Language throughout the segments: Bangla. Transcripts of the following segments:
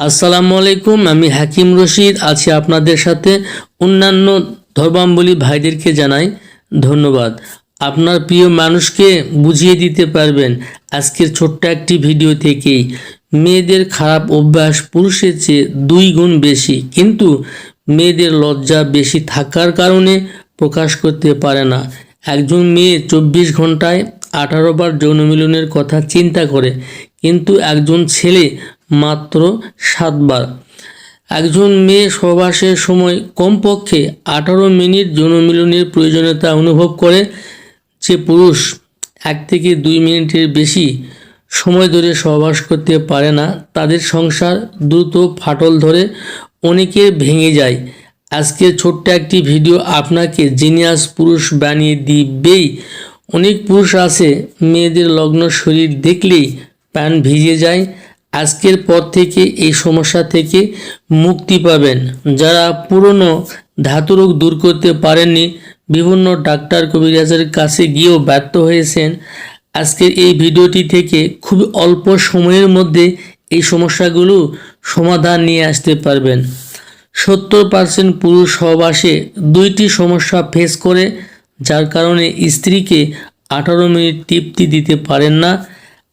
আসসালামু আলাইকুম আমি হাকিম রশিদ, আছি আপনাদের সাথে অন্যান্য ধর্মাম্বলী ভাইদেরকে জানাই ধন্যবাদ। আপনার প্রিয় মানুষকে বুঝিয়ে দিতে পারবেন আজকের ছোট্ট একটি ভিডিও থেকেই। মেয়েদের খারাপ অভ্যাস পুরুষের চেয়ে দুই গুণ বেশি, কিন্তু মেয়েদের লজ্জা বেশি থাকার কারণে প্রকাশ করতে পারে না। একজন মেয়ে চব্বিশ ঘন্টায় আঠারো বার যৌন মিলনের কথা চিন্তা করে, কিন্তু একজন ছেলে মাত্র সাতবার। একজন মেয়ে সহবাসের সময় কমপক্ষে আঠারো মিনিট যৌন মিলনের প্রয়োজনীয়তা অনুভব করে যে পুরুষ এক থেকে দুই মিনিটের বেশি সময় ধরে সহবাস করতে পারে না, তাদের সংসার দ্রুত ফাটল ধরে অনেকের ভেঙে যায়। আজকের ছোট্ট একটি ভিডিও আপনাকে জিনিয়াস পুরুষ বানিয়ে দিবেই। অনেক পুরুষ আছে, মেয়েদের লগ্ন শরীর দেখলেই প্যান ভিজে যায়। আজকের পর থেকে এই সমস্যা থেকে মুক্তি পাবেন। যারা পুরনো ধাতুরোগ দূর করতে পারেননি, বিভিন্ন ডাক্তার কবিরাজের কাছে গিয়েও ব্যর্থ হয়েছেন। আজকের এই ভিডিওটি থেকে খুব অল্প সময়ের মধ্যে এই সমস্যাগুলো সমাধান নিয়ে আসতে পারবেন। সত্তর পার্সেন্ট পুরুষ সহবাসে দুইটি সমস্যা ফেস করে, যার কারণে স্ত্রীকে আঠারো মিনিট তৃপ্তি দিতে পারেন না।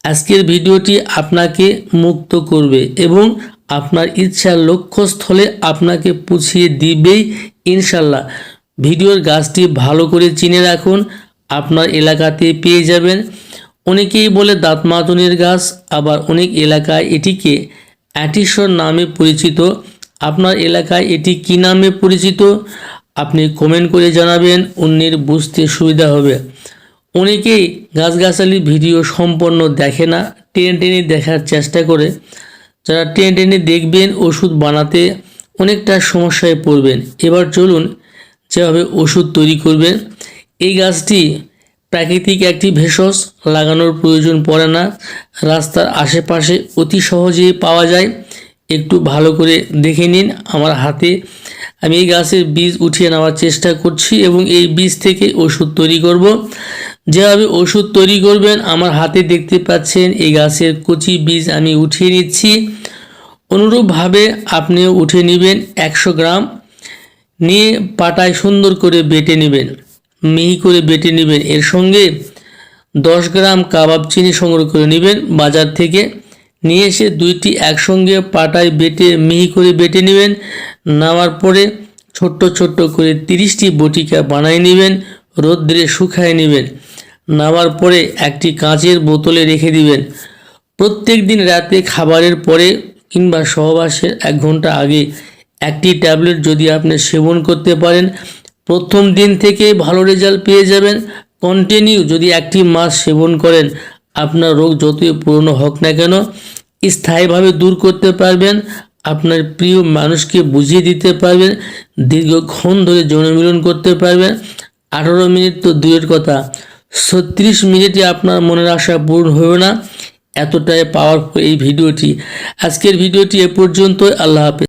আজকের ভিডিওটি আপনাকে মুক্ত করবে এবং আপনার ইচ্ছার লক্ষ্যস্থলে আপনাকে পুছিয়ে দিবেই ইনশাল্লাহ। ভিডিওর গাছটি ভালো করে চিনে রাখুন, আপনার এলাকাতে পেয়ে যাবেন। অনেকেই বলে দাঁত মাদনের গাছ, আবার অনেক এলাকায় এটিকে অ্যাটিসর নামে পরিচিত। আপনার এলাকায় এটি কি নামে পরিচিত? আপনি কমেন্ট করে জানাবেন, অন্যের বুঝতে সুবিধা হবে। অনেকেই গাছগাছালি ভিডিও সম্পন্ন দেখে না, টেনে টেনে দেখার চেষ্টা করে। যারা টেনে টেনে দেখবেন, ওষুধ বানাতে অনেকটা সমস্যায় পড়বেন। এবার চলুন যেভাবে ওষুধ তৈরি করবেন। এই গাছটি প্রাকৃতিক একটি ভেষজ, লাগানোর প্রয়োজন পড়ে না। রাস্তার আশেপাশে অতি সহজেই পাওয়া যায়। একটু ভালো করে দেখে নিন আমার হাতে। আমি এই গাছের বীজ উঠিয়ে নেওয়ার চেষ্টা করছি এবং এই বীজ থেকে ওষুধ তৈরি করব। যেভাবে ওষুধ তৈরি করবেন, আমার হাতে দেখতে পাচ্ছেন এই গাছের কচি বীজ আমি উঠিয়ে নিচ্ছি। অনুরূপভাবে আপনিও উঠে নেবেন একশো গ্রাম, নিয়ে পাটায় সুন্দর করে বেটে নেবেন, মিহি করে বেটে নেবেন। এর সঙ্গে দশ গ্রাম কাবাব চিনি সংগ্রহ করে নেবেন বাজার থেকে। নিয়ে এসে দুইটি একসঙ্গে পাটায় বেটে, মিহি করে বেটে নেবেন। নেওয়ার পরে ছোট্ট ছোট্ট করে তিরিশটি বটিকা বানিয়ে নেবেন, রোদ্রে শুকায় নেবেন। নেওয়ার পরে একটি কাঁচের বোতলে রেখে দিবেন। প্রত্যেক দিন রাতে খাবারের পরে কিংবা সহবাসের এক ঘণ্টা আগে একটি ট্যাবলেট যদি আপনি সেবন করতে পারেন, প্রথম দিন থেকে ভালো রেজাল্ট পেয়ে যাবেন। কন্টিনিউ যদি একটি মাস সেবন করেন, আপনার রোগ যতই পুরনো হোক না কেন, স্থায়ীভাবে দূর করতে পারবেন, আপনার প্রিয় মানুষকে বুঝিয়ে দিতে পারবেন, দীর্ঘক্ষণ ধরে যৌনমিলন করতে পারবেন। আঠারো মিনিট তো দূরের কথা। ছত্রিশ মিনিটে আপনার মনের আশা পূরণ হবে না। এতটাই পাওয়ারফুল এই ভিডিওটি। আজকের ভিডিওটি এ পর্যন্ত আল্লাহ হাফেজ।